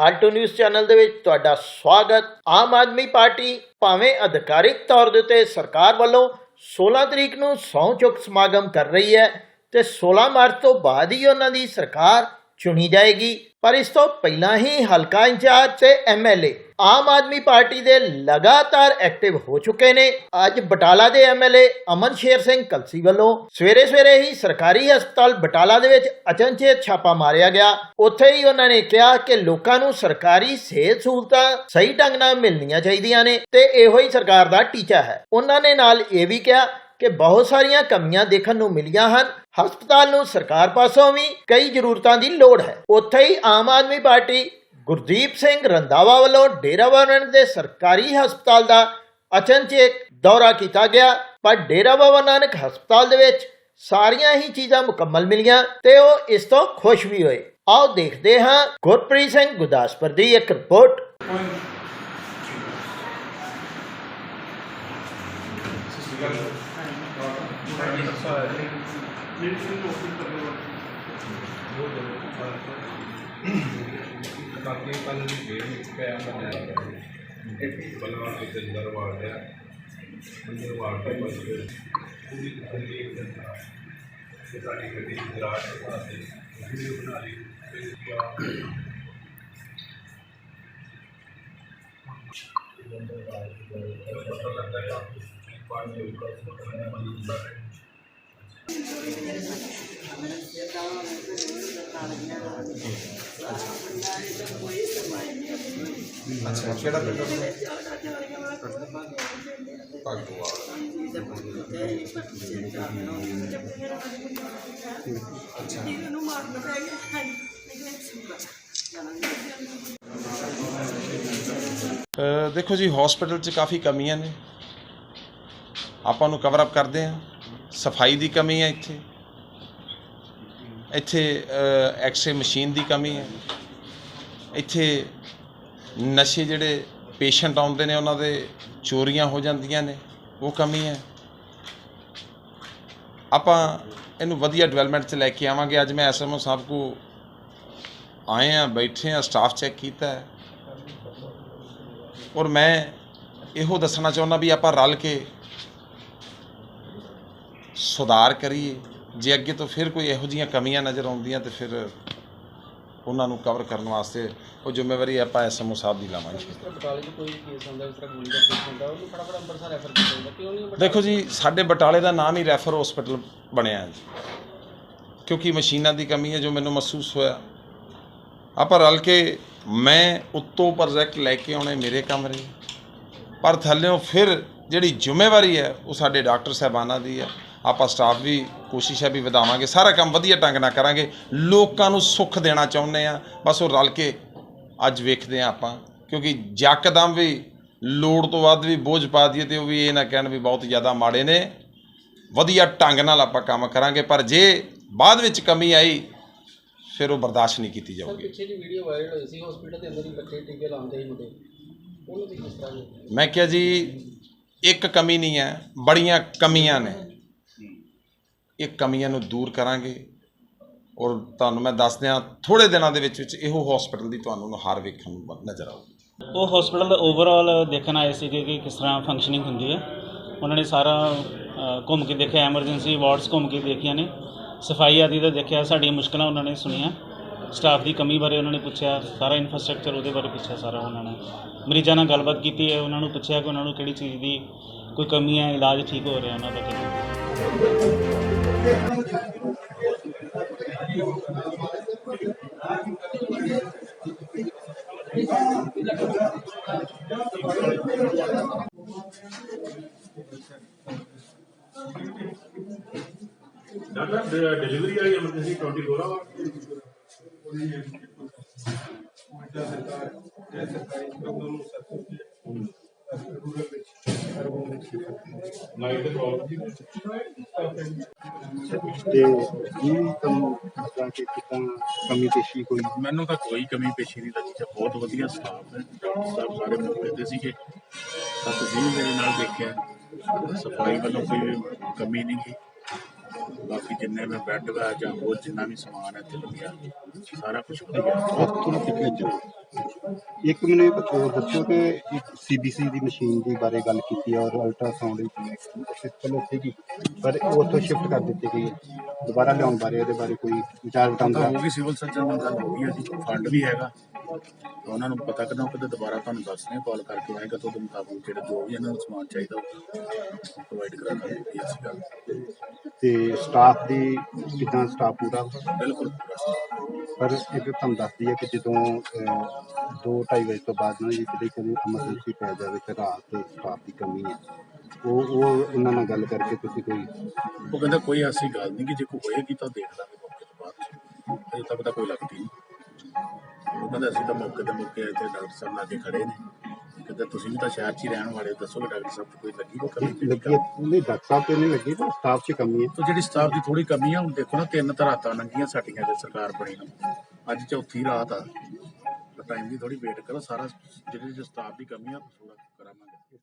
Alto news channel ਦੇ ਵਿੱਚ ਤੁਹਾਡਾ ਸਵਾਗਤ। ਆਮ ਆਦਮੀ ਪਾਰਟੀ ਭਾਵੇਂ ਅਧਿਕਾਰਿਕ ਤੌਰ ਦੇ ਉੱਤੇ ਸਰਕਾਰ ਵੱਲੋਂ 16 ਤਰੀਕ ਨੂੰ ਸਹੁੰ ਚੁੱਕ ਸਮਾਗਮ ਕਰ ਰਹੀ ਹੈ ਤੇ 16 ਮਾਰਚ ਤੋਂ ਬਾਅਦ ਹੀ ਉਹਨਾਂ ਦੀ ਸਰਕਾਰ ਚੁਣੀ ਜਾਏਗੀ। ਪਰ ਇਸ ਤੋਂ ਪਹਿਲਾਂ ਹੀ ਹਲਕਾ ਇੰਚਾਰਜ ਤੇ ਐਮਐਲਏ ਆਮ ਆਦਮੀ ਪਾਰਟੀ ਦੇ ਲਗਾਤਾਰ ਐਕਟਿਵ ਹੋ ਚੁੱਕੇ ਨੇ। ਅੱਜ ਬਟਾਲਾ ਦੇ ਐਮਐਲਏ ਅਮਨ ਸ਼ੇਰ ਸਿੰਘ ਕਲਸੀ ਵੱਲੋਂ ਸਵੇਰੇ ਸਵੇਰੇ ਹੀ ਸਰਕਾਰੀ ਹਸਪਤਾਲ ਬਟਾਲਾ ਦੇ ਵਿੱਚ ਅਚਨਚੇਤ ਛਾਪਾ ਮਾਰਿਆ ਗਿਆ। ਉੱਥੇ ਹੀ ਉਹਨਾਂ ਨੇ ਕਿਹਾ ਕਿ ਲੋਕਾਂ ਨੂੰ ਸਰਕਾਰੀ ਸਿਹਤ ਸਹੂਲਤਾਂ ਸਹੀ ਢੰਗ ਨਾਲ ਮਿਲਣੀਆਂ ਚਾਹੀਦੀਆਂ ਨੇ ਤੇ ਇਹੋ ਹੀ ਸਰਕਾਰ ਦਾ ਟੀਚਾ ਹੈ। ਉਹਨਾਂ ਨੇ ਨਾਲ ਇਹ ਵੀ ਕਿਹਾ ਕਿ ਬਹੁਤ ਸਾਰੀਆਂ ਕਮੀਆਂ ਦੇਖਣ ਨੂੰ ਮਿਲੀਆਂ ਹਨ। ਹਸਪਤਾਲ ਨੂੰ ਸਰਕਾਰ ਪਾਸੋਂ ਵੀ ਕਈ ਜ਼ਰੂਰਤਾਂ ਦੀ ਲੋੜ ਹੈ। ਉੱਥੇ ਹੀ ਆਮ ਆਦਮੀ ਪਾਰਟੀ ਗੁਰਦੀਪ ਸਿੰਘ ਰੰਧਾਵਾ ਵੱਲੋਂ ਡੇਰਾਵਾਲ ਦੇ ਸਰਕਾਰੀ ਹਸਪਤਾਲ ਦਾ ਅਚਨਚੇਤ ਦੌਰਾ ਕੀਤਾ ਗਿਆ। ਪਰ ਡੇਰਾ ਬਾਬਾ ਨਾਨਕ ਹਸਪਤਾਲ ਦੇ ਵਿੱਚ ਸਾਰੀਆਂ ਹੀ ਚੀਜ਼ਾਂ ਮੁਕੰਮਲ ਮਿਲੀਆਂ ਤੇ ਉਹ ਇਸ ਤੋਂ ਖੁਸ਼ ਵੀ ਹੋਏ। ਆਓ ਦੇਖਦੇ ਹਾਂ ਗੁਰਪ੍ਰੀਤ ਸਿੰਘ ਗੁਰਦਾਸਪੁਰ ਦੀ ਇੱਕ ਰਿਪੋਰਟ। ਬਾਕੀ ਕੱਲ ਦੀ ਫੇਰ ਇੱਕ ਪਿਆ ਬਣਿਆ ਇੱਕ ਬਲਵਾਨ ਦੇ ਅੰਦਰ ਵਾੜ ਲਿਆ ਅੰਦਰ ਵਾੜ ਕੇ ਬਸ ਫਿਰ ਪੂਰੀ ਤਸੱਲੀ ਇੱਕ ਦਿਨ ਦਾ ਕਿ ਸਾਡੀ ਗੱਡੀ ਦੀ ਗਰਾਜ ਦੇ ਪਾਸੇ ਵੀਡੀਓ ਬਣਾ ਲਈ ਫਿਰ ਕਿਹਾ ਪਤਾ ਲੱਗਦਾ ਹੈ ਕਿ ਪਾਣੀ ਕਿਹੜਾ ਪਿੰਡ? ਦੇਖੋ ਜੀ ਹਸਪੀਟਲ 'ਚ ਕਾਫੀ ਕਮੀਆਂ ਨੇ। ਆਪਾਂ ਨੂੰ ਕਵਰ ਅਪ ਕਰਦੇ ਹਾਂ ਸਫ਼ਾਈ ਦੀ ਕਮੀ ਹੈ ਇੱਥੇ। ਇੱਥੇ ਐਕਸਰੇ ਮਸ਼ੀਨ ਦੀ ਕਮੀ ਹੈ। ਇੱਥੇ ਨਸ਼ੇ ਜਿਹੜੇ ਪੇਸ਼ੈਂਟ ਆਉਂਦੇ ਨੇ, ਉਹਨਾਂ ਦੇ ਚੋਰੀਆਂ ਹੋ ਜਾਂਦੀਆਂ ਨੇ, ਉਹ ਕਮੀ ਹੈ। ਆਪਾਂ ਇਹਨੂੰ ਵਧੀਆ ਡਿਵੈਲਪਮੈਂਟ 'ਚ ਲੈ ਕੇ ਆਵਾਂਗੇ। ਅੱਜ ਮੈਂ ਐਸਐਮਓ ਸਾਹਿਬ ਕੋ ਆਏ ਆ ਬੈਠੇ ਆ ਸਟਾਫ ਚੈੱਕ ਕੀਤਾ ਹੈ। ਔਰ ਮੈਂ ਇਹੋ ਦੱਸਣਾ ਚਾਹੁੰਦਾ ਵੀ ਆਪਾਂ ਰਲ ਕੇ ਸੁਧਾਰ ਕਰੀਏ। ਜੇ ਅੱਗੇ ਤੋਂ ਫਿਰ ਕੋਈ ਇਹੋ ਜੀਆਂ ਕਮੀਆਂ ਨਜ਼ਰ ਆਉਂਦੀਆਂ ਤੇ ਫਿਰ ਉਹਨਾਂ ਨੂੰ ਕਵਰ ਕਰਨ ਵਾਸਤੇ ਉਹ ਜ਼ਿੰਮੇਵਾਰੀ ਆਪਾਂ ਐਸਐਮਓ ਸਾਹਿਬ ਦੀ ਲਾਵਾਂਗੇ। ਦੇਖੋ ਜੀ ਸਾਡੇ ਬਟਾਲੇ ਦਾ ਨਾਮ ਹੀ ਰੈਫਰ ਹਸਪੀਟਲ ਬਣਿਆ ਜੀ। ਕਿਉਂਕਿ ਮਸ਼ੀਨਾਂ ਦੀ ਕਮੀ ਹੈ ਜੋ ਮੈਨੂੰ ਮਹਿਸੂਸ ਹੋਇਆ। ਆਪਾਂ ਰਲ ਕੇ ਮੈਂ ਉੱਤੋਂ ਪ੍ਰੋਜੈਕਟ ਲੈ ਕੇ ਆਉਣੇ ਮੇਰੇ ਕੰਮ ਰਹੇ ਪਰ ਥੱਲਿਓਂ ਫਿਰ ਜਿਹੜੀ ਜ਼ਿੰਮੇਵਾਰੀ ਹੈ ਉਹ ਸਾਡੇ ਡਾਕਟਰ ਸਾਹਿਬਾਨਾਂ ਦੀ ਹੈ। ਆਪਾਂ ਸਟਾਫ ਵੀ ਕੋਸ਼ਿਸ਼ ਹੈ ਵੀ ਵਧਾਵਾਂਗੇ ਸਾਰਾ ਕੰਮ ਵਧੀਆ ਢੰਗ ਨਾਲ ਕਰਾਂਗੇ। ਲੋਕਾਂ ਨੂੰ ਸੁੱਖ ਦੇਣਾ ਚਾਹੁੰਦੇ ਆ ਬਸ ਉਹ ਰਲ ਕੇ ਅੱਜ ਵੇਖਦੇ ਆ ਆਪਾਂ ਕਿਉਂਕਿ ਯਕਦਮ ਵੀ ਲੋੜ ਤੋਂ ਵੱਧ ਵੀ ਬੋਝ ਪਾ ਦਈਏ ਤੇ ਉਹ ਵੀ ਇਹ ਨਾ ਕਹਿਣ ਵੀ ਬਹੁਤ ਜ਼ਿਆਦਾ ਮਾੜੇ ਨੇ। ਵਧੀਆ ਢੰਗ ਨਾਲ ਆਪਾਂ ਕੰਮ ਕਰਾਂਗੇ ਪਰ ਜੇ ਬਾਅਦ ਵਿੱਚ ਕਮੀ ਆਈ ਫਿਰ ਉਹ ਬਰਦਾਸ਼ਤ ਨਹੀਂ ਕੀਤੀ ਜਾਊਗੀ। ਪਿੱਛੇ ਵੀਡੀਓ ਵਾਇਰਲ ਹੋਈ ਸੀ ਹਸਪੀਟਲ ਦੇ ਅੰਦਰ ਹੀ ਬੱਚੇ ਟੀਕੇ ਲਾਉਂਦੇ ਸੀ ਮੁੰਡੇ। ਉਹਨੂੰ ਵੀ ਕਿਸ ਤਰ੍ਹਾਂ ਜੀ ਮੈਂ ਕਿਹਾ ਜੀ ਇੱਕ ਕਮੀ ਨਹੀਂ ਹੈ ਬੜੀਆਂ ਕਮੀਆਂ ਨੇ। ਇਹ ਕਮੀਆਂ ਨੂੰ ਦੂਰ ਕਰਾਂਗੇ ਔਰ ਤੁਹਾਨੂੰ ਮੈਂ ਦੱਸ ਦਿਆਂ ਥੋੜੇ ਦਿਨਾਂ ਦੇ ਵਿੱਚ ਵਿੱਚ ਇਹੋ ਹਸਪੀਟਲ ਦੀ ਤੁਹਾਨੂੰ ਨੁਹਾਰ ਵੇਖਣ ਨੂੰ ਨਜ਼ਰ ਆਊਗੀ। ਉਹ ਹਸਪੀਟਲ ਦਾ ਓਵਰਆਲ ਦੇਖਣ ਆਏ ਸੀਗੇ ਕਿ ਕਿਸ ਤਰ੍ਹਾਂ ਫੰਕਸ਼ਨਿੰਗ ਹੁੰਦੀ ਹੈ। ਉਹਨਾਂ ਨੇ ਸਾਰਾ ਘੁੰਮ ਕੇ ਦੇਖਿਆ ਐਮਰਜੈਂਸੀ ਵਾਰਡਸ ਘੁੰਮ ਕੇ ਦੇਖੀਆਂ ਨੇ। ਸਫ਼ਾਈ ਆਦਿ ਦਾ ਦੇਖਿਆ, ਸਾਡੀਆਂ ਮੁਸ਼ਕਲਾਂ ਉਹਨਾਂ ਨੇ ਸੁਣੀਆਂ। ਸਟਾਫ ਦੀ ਕਮੀ ਬਾਰੇ ਉਹਨਾਂ ਨੇ ਪੁੱਛਿਆ, ਸਾਰਾ ਇਨਫਰਾਸਟ੍ਰਕਚਰ ਉਹਦੇ ਬਾਰੇ ਪੁੱਛਿਆ ਸਾਰਾ ਉਹਨਾਂ ਨੇ। ਮਰੀਜ਼ਾਂ ਨਾਲ ਗੱਲਬਾਤ ਕੀਤੀ ਹੈ, ਉਹਨਾਂ ਨੂੰ ਪੁੱਛਿਆ ਕਿ ਉਹਨਾਂ ਨੂੰ ਕਿਹੜੀ ਚੀਜ਼ ਦੀ ਕੋਈ ਕਮੀ ਹੈ, ਇਲਾਜ ਠੀਕ ਹੋ ਰਿਹਾ ਉਹਨਾਂ ਦਾ ਕਿ ਨਹੀਂ ਡਾਕਟਰ ਡਿਲੀਵਰੀ ਵਾਲੀ ਐਮਰਜੈਂਸੀ 24 ਤੇ ਇਹ ਤੁਹਾਨੂੰ ਦੱਸਾਂ ਕਿ ਕਿੱਦਾਂ ਕਮੀ ਪੇਸ਼ੀ ਕੋਈ? ਮੈਨੂੰ ਤਾਂ ਕੋਈ ਕਮੀ ਪੇਸ਼ੀ ਨਹੀਂ ਲੱਗੀ ਤੇ ਬਹੁਤ ਵਧੀਆ ਸਟਾਫ ਹੈ ਸਾਹਿਬ ਸਾਰੇ ਮੌਕੇ ਤੇ ਸੀਗੇ। ਤਾਂ ਤੁਸੀਂ ਮੇਰੇ ਨਾਲ ਦੇਖਿਆ ਸਫ਼ਾਈ ਵੱਲੋਂ ਕੋਈ ਕਮੀ ਨਹੀਂ ਗੀ ਬਾਕੀ ਜਿੰਨੇ ਮੈਂ ਬੈੱਡ ਵਾ ਜਾਂ ਹੋਰ ਜਿੰਨਾ ਵੀ ਸਮਾਨ ਹੈ ਇੱਥੇ ਲੱਗਿਆ ਸਾਰਾ ਕੁਝ ਵਧੀਆ। ਹਸਪਤਾਲ ਕਿੱਥੇ ਜਾਓ ਇੱਕ ਮੈਨੂੰ ਇਹ ਪਤਾ ਦੱਸੋ ਕਿ ਇੱਕ ਸੀਬੀਸੀ ਦੀ ਮਸ਼ੀਨ ਦੀ ਬਾਰੇ ਗੱਲ ਕੀਤੀ ਹੈ ਔਰ ਅਲਟਰਾਸਾਊਂਡ ਦੀ। ਸਿਸਟਮ ਸੀਗੀ ਪਰ ਉਹ ਉੱਥੋਂ ਸ਼ਿਫਟ ਕਰ ਦਿੱਤੀ ਗਈ ਹੈ। ਦੁਬਾਰਾ ਲਿਆਉਣ ਬਾਰੇ ਉਹਦੇ ਬਾਰੇ ਕੋਈ ਵਿਚਾਰ ਵਟਾਂਦਰਾ? ਹੋ ਗਈ ਸਿਵਲ ਸਰਜਨ ਨਾਲ ਗੱਲ ਹੋ ਗਈ ਹੈ ਜੀ ਫੰਡ ਵੀ ਹੈਗਾ। ਤਾਂ ਉਹਨਾਂ ਨੂੰ ਪਤਾ ਕਰਨਾ ਕਿਤੇ ਦੁਬਾਰਾ ਤੁਹਾਨੂੰ ਦੱਸਣੇ ਕਾਲ ਕਰਕੇ ਆਏਗਾ ਤਾਂ ਉਹਦੇ ਮੁਤਾਬਕ ਜਿਹੜਾ ਜੋ ਵੀ ਇਹਨਾਂ ਨੂੰ ਸਮਾਨ ਚਾਹੀਦਾ ਉਹ ਪ੍ਰੋਵਾਈਡ ਕਰਾ ਦਾਂਗੇ ਗੱਲ ਤੇ ਸਟਾਫ ਦੀ ਕਿਦਾਂ ਸਟਾਫ ਪੂਰਾ? ਬਿਲਕੁਲ ਪੂਰਾ। ਪਰ ਇੱਕ ਤੁਹਾਨੂੰ ਦੱਸਦੀ ਹੈ ਕਿ ਜਦੋਂ ਅਹ, ਦੋ ਢਾਈ ਵਜੇ ਤੋਂ ਬਾਅਦ ਨਾ ਜੀ ਕਦੇ ਐਮਰਜੈਂਸੀ ਪੈ ਜਾਵੇ ਤੇ ਰਾਤ ਤੇ ਸਟਾਫ ਦੀ ਕਮੀ ਹੈ। ਉਹ ਉਹ ਉਹਨਾਂ ਨਾਲ ਗੱਲ ਕਰਕੇ ਤੁਸੀਂ ਕੋਈ ਉਹ ਕਹਿੰਦਾ ਕੋਈ ਐਸੀ ਗੱਲ ਨਹੀਂ ਕਿ ਜੇ ਕੋਈ ਹੋਏਗੀ ਤਾਂ ਦੇਖ ਲਾਂਗੇ ਮੌਕੇ ਤੋਂ ਬਾਅਦ। ਅਜੇ ਤੱਕ ਤਾਂ ਕੋਈ ਲੱਗਦੀ ਨਹੀਂ। ਉਹ ਕਹਿੰਦਾ ਅਸੀਂ ਤਾਂ ਮੌਕੇ ਤੇ ਮੌਕੇ ਇੱਥੇ ਡਾਕਟਰ ਸਾਹਿਬ ਲਾਗੇ ਖੜੇ ਨੇ। ਕਹਿੰਦਾ ਤੁਸੀਂ ਵੀ ਤਾਂ ਸ਼ਹਿਰ 'ਚ ਹੀ ਰਹਿਣ ਵਾਲੇ ਹੋ, ਦੱਸੋ ਕਿ ਡਾਕਟਰ ਸਾਹਿਬ ਤੋਂ ਕੋਈ ਲੱਗੀ ਕੋਈ ਕਮੀ? ਲੱਗੀ ਹੈ? ਨਹੀਂ ਡਾਕਟਰ ਸਾਹਿਬ ਤੇ ਨਹੀਂ ਲੱਗੀ ਪਰ ਸਟਾਫ 'ਚ ਕਮੀ ਹੈ। ਤੋ ਜਿਹੜੀ ਸਟਾਫ ਦੀ ਥੋੜੀ ਕਮੀ ਆ ਹੁਣ ਦੇਖੋ ਨਾ ਤਿੰਨ ਤਾਂ ਰਾਤਾਂ ਲੰਘੀਆਂ ਸਾਡੀਆਂ ਸਰਕਾਰ ਬਣੀ ਨੂੰ। ਅੱਜ ਚੌਥੀ ਰਾਤ ਆ। ਟਾਈਮ ਦੀ ਥੋੜੀ ਵੇਟ ਕਰੋ ਸਾਰਾ ਜਿਹੜੀ ਜੋ ਸਟਾਫ ਦੀ ਕਮੀ ਆ ਥੋੜਾ ਕਰਾਵਾਂਗੇ